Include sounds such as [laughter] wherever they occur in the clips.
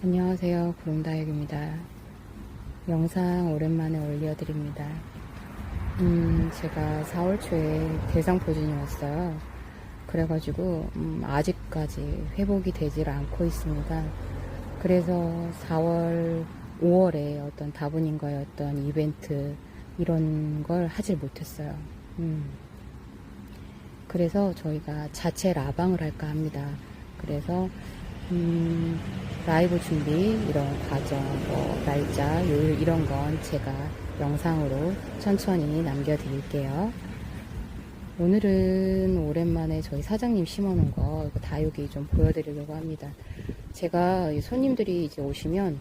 안녕하세요. 구름다육입니다. 영상 오랜만에 올려드립니다. 음, 제가 4월 초에 대상포진이 왔어요. 그래가지고, 음, 아직까지 회복이 되질 않고 있습니다. 그래서 4월, 5월에 어떤 다분인가의 어떤 이벤트, 이런 걸 하질 못했어요. 음. 그래서 저희가 자체 라방을 할까 합니다. 그래서 음, 라이브 준비 이런 과정, 뭐 날짜, 요일 이런 건 제가 영상으로 천천히 남겨드릴게요. 오늘은 오랜만에 저희 사장님 심어놓은 거 다육이 좀 보여드리려고 합니다. 제가 이 손님들이 이제 오시면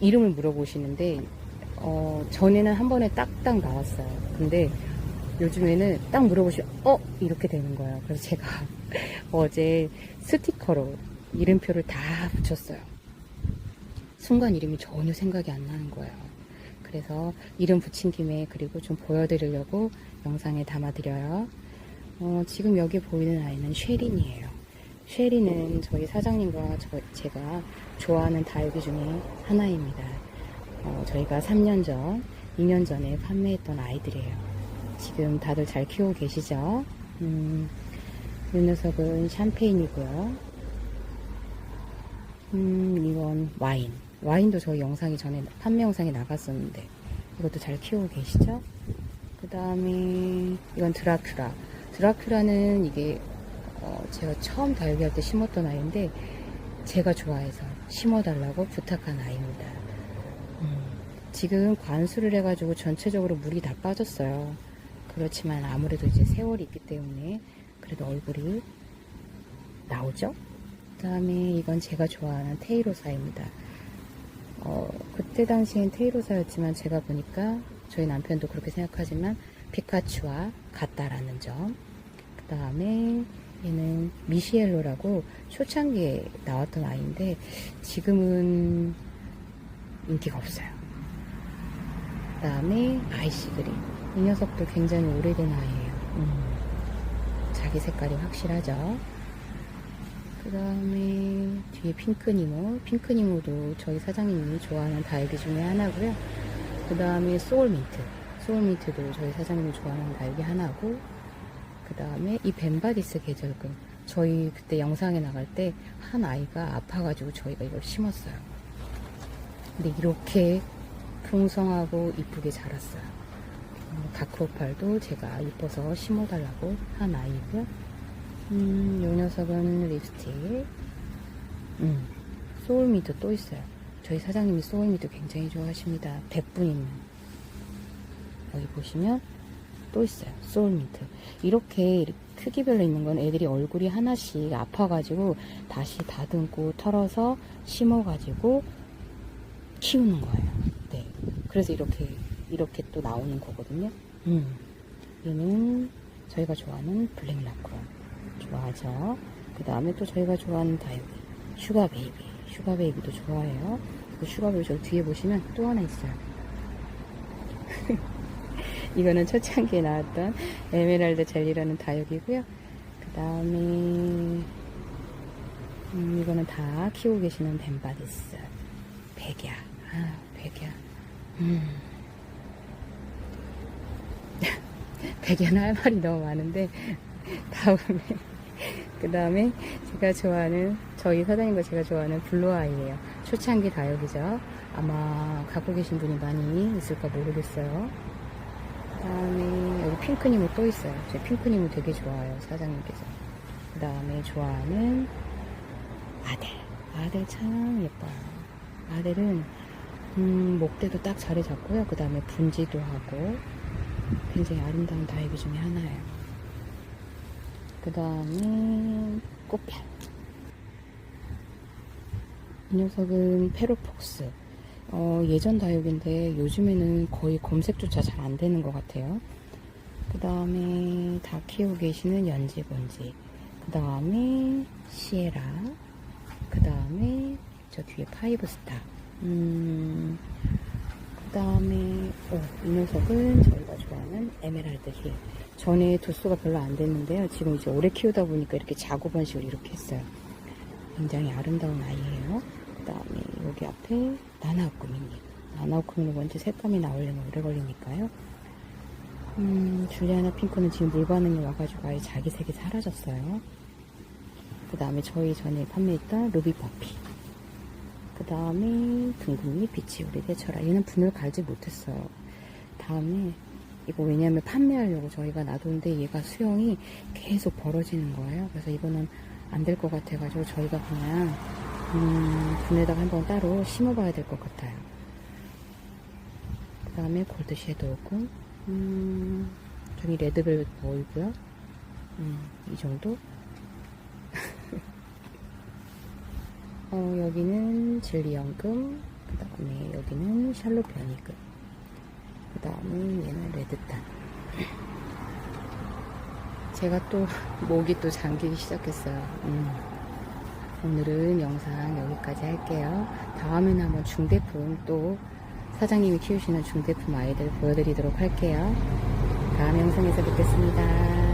이름을 물어보시는데 어, 전에는 한 번에 딱딱 나왔어요. 근데 요즘에는 딱 물어보시면 어 이렇게 되는 거예요. 그래서 제가 어제 스티커로 이름표를 다 붙였어요. 순간 이름이 전혀 생각이 안 나는 거예요. 그래서 이름 붙인 김에 그리고 좀 보여드리려고 영상에 담아드려요. 어, 지금 여기 보이는 아이는 쉐린이에요. 쉐린은 저희 사장님과 저, 제가 좋아하는 다육이 중에 하나입니다. 어, 저희가 3년 전, 2년 전에 판매했던 아이들이에요. 지금 다들 잘 키우고 계시죠? 음, 이 녀석은 샴페인이고요. 음, 이건 와인. 와인도 저희 영상이 전에 판매 영상이 나갔었는데 이것도 잘 키우고 계시죠? 그 다음에 이건 드라큘라. 드라큘라는 이게 어, 제가 처음 다육이 할 때 심었던 아이인데 제가 좋아해서 심어달라고 부탁한 아이입니다. 음, 지금 관수를 해가지고 전체적으로 물이 다 빠졌어요. 그렇지만 아무래도 이제 세월이 있기 때문에 그래도 얼굴이 나오죠? 그 다음에 이건 제가 좋아하는 테이로사입니다. 어, 그때 당시엔 테이로사였지만 제가 보니까 저희 남편도 그렇게 생각하지만 피카츄와 같다라는 점. 그 다음에 얘는 미시엘로라고 초창기에 나왔던 아이인데 지금은 인기가 없어요. 그 다음에 아이시그린. 이 녀석도 굉장히 오래된 아이예요. 음, 자기 색깔이 확실하죠. 그 다음에 뒤에 핑크니모. 핑크니모도 저희 사장님이 좋아하는 다육이 중에 하나고요. 그 다음에 소울민트. 소울민트도 저희 사장님이 좋아하는 다육이 하나고, 그 다음에 이 벤바디스 계절금. 저희 그때 영상에 나갈 때 한 아이가 아파가지고 저희가 이걸 심었어요. 근데 이렇게 풍성하고 이쁘게 자랐어요. 어, 다크오팔도 제가 이뻐서 심어달라고 한 아이고요. 음, 요 녀석은 립스틱. 음, 소울미도 또 있어요. 저희 사장님이 소울미도 굉장히 좋아하십니다. 100분 있는. 여기 보시면 또 있어요. 소울미트. 이렇게 크기별로 있는 건 애들이 얼굴이 하나씩 아파가지고 다시 다듬고 털어서 심어가지고 키우는 거예요. 네. 그래서 이렇게, 이렇게 또 나오는 거거든요. 음. 얘는 저희가 좋아하는 블랙 라크론. 좋아하죠. 그 다음에 또 저희가 좋아하는 다육이. 슈가 베이비. 슈가 베이비도 좋아해요. 그 슈가 베이비 저 뒤에 보시면 또 하나 있어요. [laughs] 이거는 초창기에 나왔던 에메랄드 젤리라는 다육이고요. 그 다음에 음, 이거는 다 키우고 계시는 벤바디스. 백야. 아, 백야. 음. 백야는 할 말이 너무 많은데 다음에 그 다음에 제가 좋아하는 저희 사장님과 제가 좋아하는 블루아이예요. 초창기 다육이죠. 아마 갖고 계신 분이 많이 있을까 모르겠어요. 그 다음에 여기 핑크님은 또 있어요. 제 핑크님은 되게 좋아요. 사장님께서. 그 다음에 좋아하는 아델. 아델 참 예뻐요. 아델은 음, 목대도 딱 자리 잡고요. 그 다음에 분지도 하고 굉장히 아름다운 다육이 중에 하나예요. 그 다음에 꽃별. 이 녀석은 페로폭스. 어, 예전 다육인데 요즘에는 거의 검색조차 잘 안 되는 것 같아요. 그 다음에 다 키우고 계시는 연지본지. 그 다음에 시에라. 그 다음에 저 뒤에 파이브스타. 음, 그 다음에, 어, 이 녀석은 저희가 좋아하는 에메랄드 힐. 전에 도수가 별로 안 됐는데요. 지금 이제 오래 키우다 보니까 이렇게 작업한 식으로 이렇게 했어요. 굉장히 아름다운 아이예요. 그 다음에 여기 앞에 나나우쿠미님. 나나우쿠미는 먼저 색감이 나오려면 오래 걸리니까요. 음, 줄리아나 핑크는 지금 물 반응이 와가지고 아예 자기 색이 사라졌어요. 그 다음에 저희 전에 판매했던 루비 퍼피. 그 다음에 둥근이 빛이 우리 대처라. 얘는 분을 갈지 못했어요. 다음에 이거 왜냐면 판매하려고 저희가 놔뒀는데 얘가 수영이 계속 벌어지는 거예요. 그래서 이거는 안 될 것 같아 가지고 저희가 그냥 음, 분에다가 한번 따로 심어 봐야 될 것 같아요. 그 다음에 골드 섀도우고 음, 저기 레드벨벳 보이고요. 음, 이 정도. 어, 여기는 진리연금, 그 다음에 여기는 샬롯 변이금, 그 다음에 얘는 레드탄. 제가 또 목이 또 잠기기 시작했어요. 음. 오늘은 영상 여기까지 할게요. 다음에는 한번 중대품 또 사장님이 키우시는 중대품 아이들 보여드리도록 할게요. 다음 영상에서 뵙겠습니다.